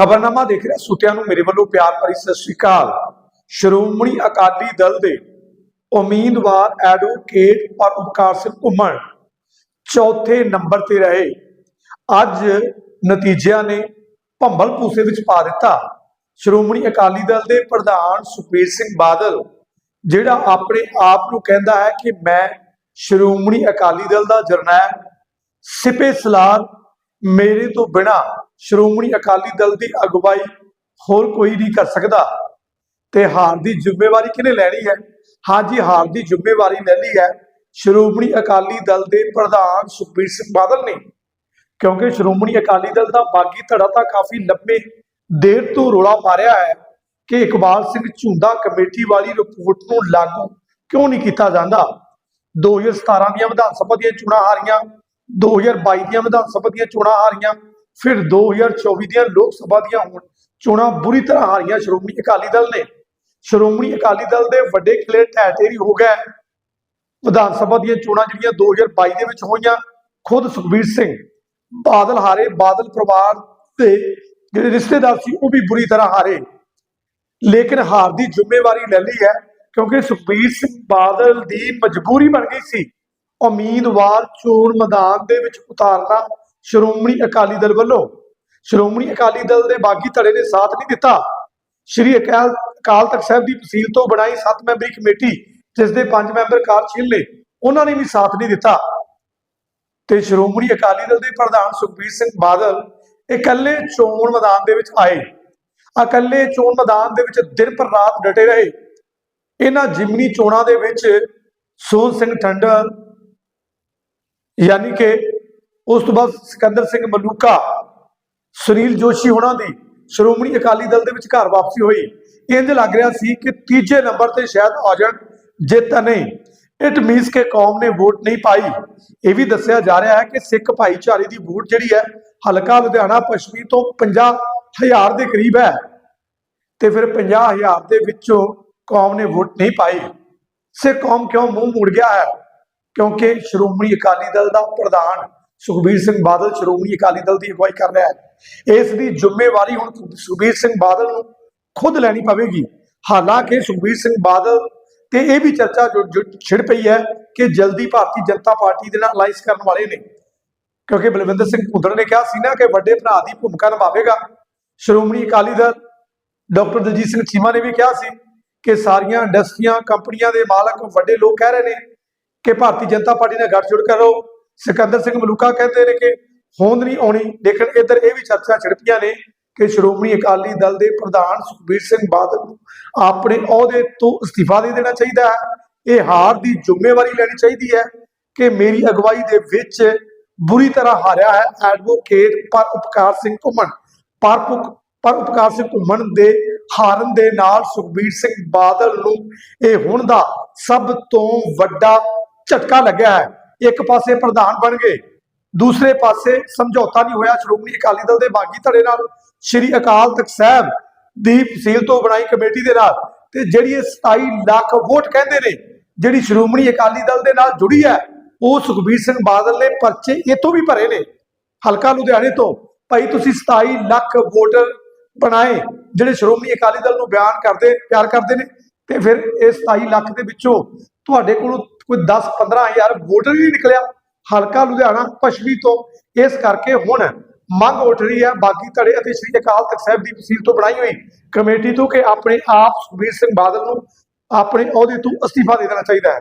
ਖਬਰਨਾਮਾ ਦੇਖ ਰਿਹਾ, ਸੁਤਿਆਂ ਨੂੰ ਮੇਰੇ ਵੱਲੋਂ ਪਿਆਰ ਭਰੀ ਸਤਿ ਸ੍ਰੀ ਅਕਾਲ। ਸ਼੍ਰੋਮਣੀ ਅਕਾਲੀ ਦਲ ਦੇ ਉਮੀਦਵਾਰ ਐਡਵੋਕੇਟ ਪਰ ਉਪਕਾਰ ਸਿੰਘ ਘੁੰਮਣ ਚੌਥੇ ਨੰਬਰ ਤੇ ਰਹੇ। ਅੱਜ ਨਤੀਜਿਆਂ ਨੇ ਭੰਬਲ ਪੂਸੇ ਵਿੱਚ ਪਾ ਦਿੱਤਾ। ਸ਼੍ਰੋਮਣੀ ਅਕਾਲੀ ਦਲ ਦੇ ਪ੍ਰਧਾਨ ਸੁਖਬੀਰ ਸਿੰਘ ਬਾਦਲ, ਜਿਹੜਾ ਆਪਣੇ ਆਪ ਨੂੰ ਕਹਿੰਦਾ ਹੈ ਕਿ ਮੈਂ ਸ਼੍ਰੋਮਣੀ ਅਕਾਲੀ ਦਲ ਦਾ ਜਰਨੈਲ, ਸਿਪੇ ਸਲਾਰ ਮੇਰੇ ਤੋਂ ਬਿਨਾ ਸ਼੍ਰੋਮਣੀ ਅਕਾਲੀ ਦਲ ਦੀ ਅਗਵਾਈ ਹੋਰ ਕੋਈ ਨਹੀਂ ਕਰ ਸਕਦਾ। ਤੇ ਹਾਰ ਦੀ ਜ਼ਿੰਮੇਵਾਰੀ ਕਿਹਨੇ ਲੈਣੀ ਹੈ? ਹਾਂਜੀ ਹਾਰ ਦੀ ਜ਼ਿੰਮੇਵਾਰੀ ਲੈ ਲਈ ਹੈ ਸ਼੍ਰੋਮਣੀ ਅਕਾਲੀ ਦਲ ਦੇ ਪ੍ਰਧਾਨ ਸੁਖਬੀਰ ਸਿੰਘ ਬਾਦਲ ਨੇ। ਕਿਉਂਕਿ ਸ਼੍ਰੋਮਣੀ ਅਕਾਲੀ ਦਲ ਦਾ ਬਾਗੀ ਧੜਾ ਤਾਂ ਕਾਫੀ ਲੰਬੇ ਦੇਰ ਤੋਂ ਰੋਲਾ ਮਾਰਿਆ ਹੈ ਕਿ ਇਕਬਾਲ ਸਿੰਘ ਝੁੰਦਾ ਕਮੇਟੀ ਵਾਲੀ ਰਿਪੋਰਟ ਨੂੰ ਲਾਗੂ ਕਿਉਂ ਨਹੀਂ ਕੀਤਾ ਜਾਂਦਾ? 2017 ਦੀਆਂ ਵਿਧਾਨ ਸਭਾ ਦੀਆਂ ਚੋਣਾਂ ਹਾਰੀਆਂ 2022 ਦੀਆਂ ਵਿਧਾਨ ਸਭਾ ਦੀਆਂ ਚੋਣਾਂ ਹਾਰੀਆਂ ਫਿਰ 2024 ਦੀਆਂ ਲੋਕ ਸਭਾ ਦੀਆਂ ਹੁਣ ਚੋਣਾਂ ਬੁਰੀ ਤਰ੍ਹਾਂ ਹਾਰੀਆਂ ਸ਼੍ਰੋਮਣੀ ਅਕਾਲੀ ਦਲ ਨੇ। ਸ਼੍ਰੋਮਣੀ ਅਕਾਲੀ ਦਲ ਦੇ ਵੱਡੇ ਕਿਲੇ ਢਹਿ ਹੋ ਗਏ ਵਿਧਾਨ ਸਭਾ ਦੀਆਂ ਚੋਣਾਂ ਜਿਹੜੀਆਂ 2022 ਦੇ ਵਿੱਚ ਹੋਈਆਂ, ਖੁਦ ਸੁਖਬੀਰ ਸਿੰਘ, ਬਾਦਲ ਹਾਰੇ, ਬਾਦਲ ਪਰਿਵਾਰ ਦੇ ਜਿਹੜੇ ਰਿਸ਼ਤੇਦਾਰ ਸੀ, ਉਹ ਵੀ ਬੁਰੀ ਤਰ੍ਹਾਂ ਹਾਰੇ। ਲੇਕਿਨ ਹਾਰ ਦੀ ਜ਼ਿੰਮੇਵਾਰੀ ਲੈ ਲਈ ਹੈ, ਕਿਉਂਕਿ ਸੁਖਬੀਰ ਸਿੰਘ ਬਾਦਲ ਦੀ ਮਜਬੂਰੀ ਬਣ ਗਈ ਸੀ। ਉਮੀਦਵਾਰ ਚੋਣ ਮੈਦਾਨ ਦੇ ਵਿੱਚ ਉਤਾਰਨਾ ਸ਼੍ਰੋਮਣੀ ਅਕਾਲੀ ਦਲ ਵੱਲੋਂ। ਸ਼੍ਰੋਮਣੀ ਅਕਾਲੀ ਦਲ ਦੇ ਬਾਗੀ ਧੜੇ ਨੇ ਸਾਥ ਨਹੀਂ ਦਿੱਤਾ। ਸ਼੍ਰੀ ਅਕਾਲ ਅਕਾਲ ਤਖਤ ਸਾਹਿਬ ਦੀ ਤਹਿਸੀਲ ਤੋਂ ਬਣਾਈ 7 ਮੈਂਬਰੀ ਕਮੇਟੀ, ਜਿਸ ਦੇ 5 ਮੈਂਬਰ ਕਾਰਜਸ਼ੀਲ ਨੇ, ਉਹਨਾਂ ਨੇ ਵੀ ਸਾਥ ਨਹੀਂ ਦਿੱਤਾ। ਤੇ ਸ਼੍ਰੋਮਣੀ ਅਕਾਲੀ ਦਲ ਦੇ ਪ੍ਰਧਾਨ ਸੁਖਬੀਰ ਸਿੰਘ ਬਾਦਲ ਇਕੱਲੇ ਚੋਣ ਮੈਦਾਨ ਦੇ ਵਿੱਚ ਆਏ। ਇਕੱਲੇ ਚੋਣ ਮੈਦਾਨ ਦੇ ਵਿੱਚ ਦਿਨ ਪਰ ਰਾਤ ਡਟੇ ਰਹੇ। ਇਹਨਾਂ ਜਿਮਨੀ ਚੋਣਾਂ ਦੇ ਵਿੱਚ ਸੋਨ ਸਿੰਘ ਠੰਡਰ ਯਾਨੀ ਕਿ ਉਸ ਤੋਂ ਬਾਅਦ ਸਿਕੰਦਰ ਸਿੰਘ ਮਲੂਕਾ, ਸੁਨੀਲ ਜੋਸ਼ੀ ਹੋਣਾ ਦੀ ਸ਼੍ਰੋਮਣੀ ਅਕਾਲੀ ਦਲ ਦੇ ਵਿੱਚ ਘਰ ਵਾਪਸੀ ਹੋਈ। ਇੰਜ ਲੱਗ ਰਿਹਾ ਸੀ ਕਿ ਤੀਜੇ ਨੰਬਰ ਤੇ ਸ਼ਾਇਦ ਆ ਜਾਣ ਜਿੱਤ ਨਹੀਂ। ਇਟ ਮੀਨਸ ਕਿ ਕੌਮ ਨੇ ਵੋਟ ਨਹੀਂ ਪਾਈ। ਇਹ ਵੀ ਦੱਸਿਆ ਜਾ ਰਿਹਾ ਹੈ ਕਿ ਸਿੱਖ ਭਾਈਚਾਰੇ ਦੀ ਵੋਟ ਜਿਹੜੀ ਹੈ, ਹਲਕਾ ਲੁਧਿਆਣਾ ਪੱਛਮੀ ਤੋਂ 50000 ਦੇ ਕਰੀਬ ਹੈ। ਤੇ ਫਿਰ 50000 ਦੇ ਵਿੱਚੋਂ ਕੌਮ ਨੇ ਵੋਟ ਨਹੀਂ ਪਾਈ। ਸਿੱਖ ਕੌਮ ਕਿਉਂ ਮੂੰਹ ਮੁੜ ਗਿਆ ਹੈ? ਕਿਉਂਕਿ ਸ਼੍ਰੋਮਣੀ ਅਕਾਲੀ ਦਲ ਦਾ ਪ੍ਰਧਾਨ ਸੁਖਬੀਰ ਸਿੰਘ ਬਾਦਲ ਸ਼੍ਰੋਮਣੀ ਅਕਾਲੀ ਦਲ ਦੀ ਅਗਵਾਈ ਕਰ ਰਿਹਾ ਹੈ। ਇਸ ਦੀ ਜ਼ਿੰਮੇਵਾਰੀ ਹੁਣ ਸੁਖਬੀਰ ਸਿੰਘ ਬਾਦਲ ਨੂੰ ਖੁਦ ਲੈਣੀ ਪਵੇਗੀ। ਹਾਲਾਂਕਿ ਸੁਖਬੀਰ ਸਿੰਘ ਬਾਦਲ ਤੇ ਇਹ ਵੀ ਚਰਚਾ ਜੋ- ਛਿੜ ਪਈ ਹੈ ਕਿ ਜਲਦੀ ਭਾਰਤੀ ਜਨਤਾ ਪਾਰਟੀ ਦੇ ਨਾਲ ਅਲਾਈਅੰਸ ਕਰਨ ਵਾਲੇ ਨੇ। ਕਿਉਂਕਿ ਬਲਵਿੰਦਰ ਸਿੰਘ ਭੁੱਦੜ ਨੇ ਕਿਹਾ ਸੀ ਨਾ ਕਿ ਵੱਡੇ ਭਰਾ ਦੀ ਭੂਮਿਕਾ ਨਿਭਾਵੇਗਾ। ਸ਼੍ਰੋਮਣੀ ਅਕਾਲੀ ਦਲ ਡਾਕਟਰ ਦਲਜੀਤ ਸਿੰਘ ਚੀਮਾ ਨੇ ਵੀ ਕਿਹਾ ਸੀ ਕਿ ਸਾਰੀਆਂ ਇੰਡਸਟਰੀਆਂ, ਕੰਪਨੀਆਂ ਦੇ ਮਾਲਕ ਵੱਡੇ ਲੋਕ ਕਹਿ ਰਹੇ ਨੇ ਕਿ ਭਾਰਤੀ ਜਨਤਾ ਪਾਰਟੀ ਨਾਲ ਗੱਠਜੋੜ ਕਰੋ। ਸਿਕੰਦਰ ਸਿੰਘ ਮਲੂਕਾ ਕਹਿੰਦੇ ਨੇ ਕਿ ਹੋਂਦ ਨਹੀਂ ਆਉਣੀ। ਲੇਕਿਨ ਇੱਧਰ ਇਹ ਵੀ ਚਰਚਾ ਛਿੜਪੀਆਂ ਨੇ ਕਿ ਸ਼੍ਰੋਮਣੀ ਅਕਾਲੀ ਦਲ ਦੇ ਪ੍ਰਧਾਨ ਸੁਖਬੀਰ ਸਿੰਘ ਬਾਦਲ ਨੂੰ ਆਪਣੇ ਅਹੁਦੇ ਤੋਂ ਅਸਤੀਫਾ ਦੇ ਦੇਣਾ ਚਾਹੀਦਾ ਹੈ। ਇਹ ਹਾਰ ਦੀ ਜ਼ਿੰਮੇਵਾਰੀ ਲੈਣੀ ਚਾਹੀਦੀ ਹੈ ਕਿ ਮੇਰੀ ਅਗਵਾਈ ਦੇ ਵਿੱਚ ਬੁਰੀ ਤਰ੍ਹਾਂ ਹਾਰਿਆ ਹੈ ਐਡਵੋਕੇਟ ਪਰ ਉਪਕਾਰ ਸਿੰਘ ਘੁੰਮਣ। ਪਰ ਪਰ ਉਪਕਾਰ ਸਿੰਘ ਘੁੰਮਣ ਦੇ ਹਾਰਨ ਦੇ ਨਾਲ ਸੁਖਬੀਰ ਸਿੰਘ ਬਾਦਲ ਨੂੰ ਇਹ ਹੁਣ ਦਾ ਸਭ ਤੋਂ ਵੱਡਾ ਝਟਕਾ ਲੱਗਿਆ ਹੈ। ਇੱਕ ਪਾਸੇ ਪ੍ਰਧਾਨ ਬਣ ਗਏ, ਦੂਸਰੇ ਪਾਸੇ ਸਮਝੌਤਾ ਨਹੀਂ ਹੋਇਆ ਸ਼੍ਰੋਮਣੀ ਅਕਾਲੀ ਦਲ ਦੇ ਬਾਗੀ ਧੜੇ ਨਾਲ। ਸ਼੍ਰੀ ਅਕਾਲ ਤਖਤ ਸਾਹਿਬ ਦੀ ਤਹਿਸੀਲ ਤੋਂ ਬਣਾਈ ਕਮੇਟੀ ਦੇ ਨਾਲ ਤੇ ਜਿਹੜੀ ਇਹ 27 ਲੱਖ ਵੋਟ ਕਹਿੰਦੇ ਨੇ, ਜਿਹੜੀ ਸ਼੍ਰੋਮਣੀ ਅਕਾਲੀ ਦਲ ਦੇ ਨਾਲ ਜੁੜੀ ਹੈ, ਉਹ ਸੁਖਬੀਰ ਸਿੰਘ ਬਾਦਲ ਨੇ ਪਰਚੇ ਇਤੋਂ ਵੀ ਭਰੇ ਨੇ, ਹਲਕਾ ਲੁਧਿਆਣੇ ਤੋਂ। ਭਾਈ ਤੁਸੀਂ 27 ਲੱਖ ਵੋਟਰ ਬਣਾਏ, ਜਿਹੜੇ ਸ਼੍ਰੋਮਣੀ ਅਕਾਲੀ ਦਲ ਨੂੰ ਬਿਆਨ ਕਰਦੇ, ਪਿਆਰ ਕਰਦੇ ਨੇ, ਤੇ ਫਿਰ ਇਹ 27 ਲੱਖ ਦੇ ਵਿੱਚੋਂ ਤੁਹਾਡੇ ਕੋਲ ਕੋਈ 10 15000 ਵੋਟਰ ਹੀ ਨਹੀਂ ਨਿਕਲਿਆ। ਹਲਕਾ ਲੁਧਿਆਣਾ, ਪੱਛਮੀ ਤੋਂ। ਇਸ ਕਰਕੇ ਹੁਣ ਮੰਗ ਉੱਠ ਰਹੀ ਹੈ। ਬਾਗੀ ਧੜੇ ਅਤੇ ਸ੍ਰੀ ਅਕਾਲ ਤਖਤ ਸਾਹਿਬ ਦੀ ਵਸੀਲ ਤੋਂ ਬਣਾਈ ਹੋਈ ਕਮੇਟੀ ਤੋਂ ਕਿ ਆਪਣੇ ਆਪ ਸੁਖਬੀਰ ਸਿੰਘ ਬਾਦਲ ਨੂੰ ਆਪਣੇ ਅਹੁਦੇ ਤੋਂ ਅਸਤੀਫਾ ਦੇ ਦੇਣਾ ਚਾਹੀਦਾ ਹੈ।